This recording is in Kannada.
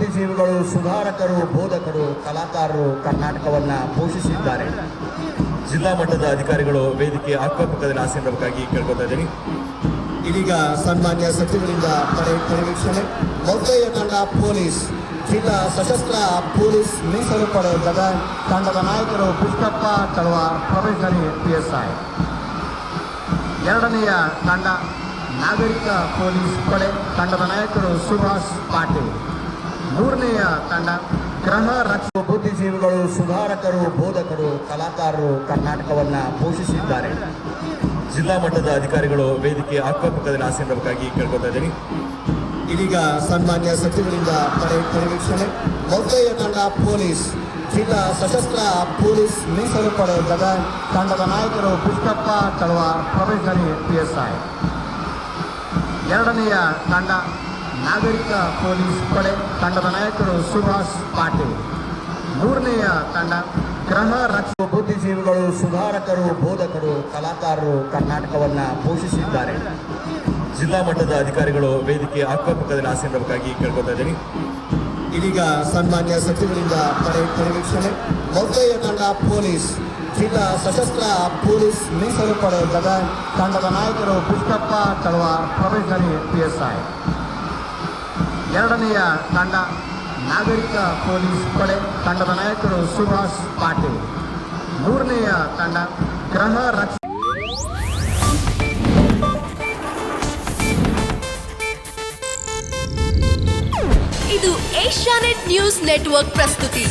ಬುದ್ಧಿಜೀವಿಗಳು ಸುಧಾರಕರು, ಬೋಧಕರು, ಕಲಾಕಾರರು ಕರ್ನಾಟಕವನ್ನ ಪೋಷಿಸಿದ್ದಾರೆ. ಜಿಲ್ಲಾ ಮಟ್ಟದ ಅಧಿಕಾರಿಗಳು ವೇದಿಕೆ ಅಕ್ಕಪಕ್ಕದಲ್ಲಿ ಆಸೀನರಾಗಬೇಕಾಗಿ ಕೇಳ್ಕೊತಾ ಇದ್ದೀನಿ. ಇದೀಗ ಸನ್ಮಾನ್ಯ ಸಚಿವರಿಂದ ಪಡೆ, ಪರಿವೀಕ್ಷಣೆ. ಮೊದಲನೆಯ ತಂಡ ಪೊಲೀಸ್, ಜಿಲ್ಲಾ ಸಶಸ್ತ್ರ ಪೊಲೀಸ್ ಮೀಸಲು ಪಡೆ ಗದಗ ತಂಡದ ನಾಯಕರು ಪುಷ್ಪಪ್ಪ ತಳವಾರ್ ಎಸ್ ಐ ಎರಡನೆಯ ತಂಡ ನಾಗರಿಕ ಪೊಲೀಸ್ ಪಡೆ ತಂಡದ ನಾಯಕರು ಸುಭಾಷ್ ಪಾಟೀಲ್. ಮೂರನೆಯ ತಂಡ ಗ್ರಹ ರಕ್ಷಕ ಬುದ್ಧಿಜೀವಿಗಳು, ಸುಧಾರಕರು, ಬೋಧಕರು, ಕಲಾಕಾರರು ಕರ್ನಾಟಕವನ್ನ ಪೋಷಿಸಿದ್ದಾರೆ. ಜಿಲ್ಲಾ ಮಟ್ಟದ ಅಧಿಕಾರಿಗಳು ವೇದಿಕೆ ಅಕ್ಕಪಕ್ಕದಲ್ಲಿ ಆಸೀನರಾಗಬೇಕಾಗಿ ಕೇಳ್ಕೊತಾ ಇದ್ದೀನಿ. ಇದೀಗ ಸನ್ಮಾನ್ಯ ಸಚಿವರಿಂದ ಪರಿವೀಕ್ಷಣೆ. ಮೊದಲೆಯ ತಂಡ ಪೊಲೀಸ್. ಜಿಲ್ಲಾ ಸಶಸ್ತ್ರ ಪೊಲೀಸ್ ಮೀಸಲು ಪಡೆ ತಂಡದ ನಾಯಕರು ಪುಷ್ಪಪ್ಪ ತಳವಾರ್, ಪ್ರೊಫೆಸರಿ ಪಿಎಸ್ಐ ಎರಡನೆಯ ತಂಡ ನಾಗರಿಕ ಪೊಲೀಸ್ ಪಡೆ ತಂಡದ ನಾಯಕರು ಸುಭಾಷ್ ಪಾಟೀಲ್. ಮೂರನೆಯ ತಂಡ ಗ್ರಹ ರಕ್ಷ ಬುದ್ಧಿಜೀವಿಗಳು, ಸುಧಾರಕರು, ಬೋಧಕರು, ಕಲಾಕಾರರು ಕರ್ನಾಟಕವನ್ನ ಪೋಷಿಸಿದ್ದಾರೆ. ಜಿಲ್ಲಾ ಮಟ್ಟದ ಅಧಿಕಾರಿಗಳು ವೇದಿಕೆ ಅಕ್ಕಪಕ್ಕದಲ್ಲಿ ಆಸೀನರಾಗಬೇಕಾಗಿ ಕೇಳ್ಕೊತಾ ಇದ್ದೀನಿ. ಇದೀಗ ಸನ್ಮಾನ್ಯ ಸಚಿವರಿಂದ ಪಡೆ ಪರಿವೀಕ್ಷಣೆ. ಮೊದಲೆಯ ತಂಡ ಪೊಲೀಸ್. ಜಿಲ್ಲಾ ಸಶಸ್ತ್ರ ಪೊಲೀಸ್ ಮೀಸಲು ಪಡೆ ತಂಡದ ನಾಯಕರು ಪುಷ್ಪಪ್ಪ ತಳವಾರ್, ಪ್ರೊಫೆಸರಿ ಪಿಎಸ್ಐ ಎರಡನೆಯ ತಂಡ ನಾಗರಿಕ ಪೊಲೀಸ್ ಪಡೆ ತಂಡದ ನಾಯಕರು ಸುಭಾಷ್ ಪಾಟೀಲ್. ಮೂರನೆಯ ತಂಡ ಗ್ರಹ ರಕ್ಷ ಇದು ಏಷ್ಯಾನೆಟ್ ನ್ಯೂಸ್ ನೆಟ್ವರ್ಕ್ ಪ್ರಸ್ತುತಿ.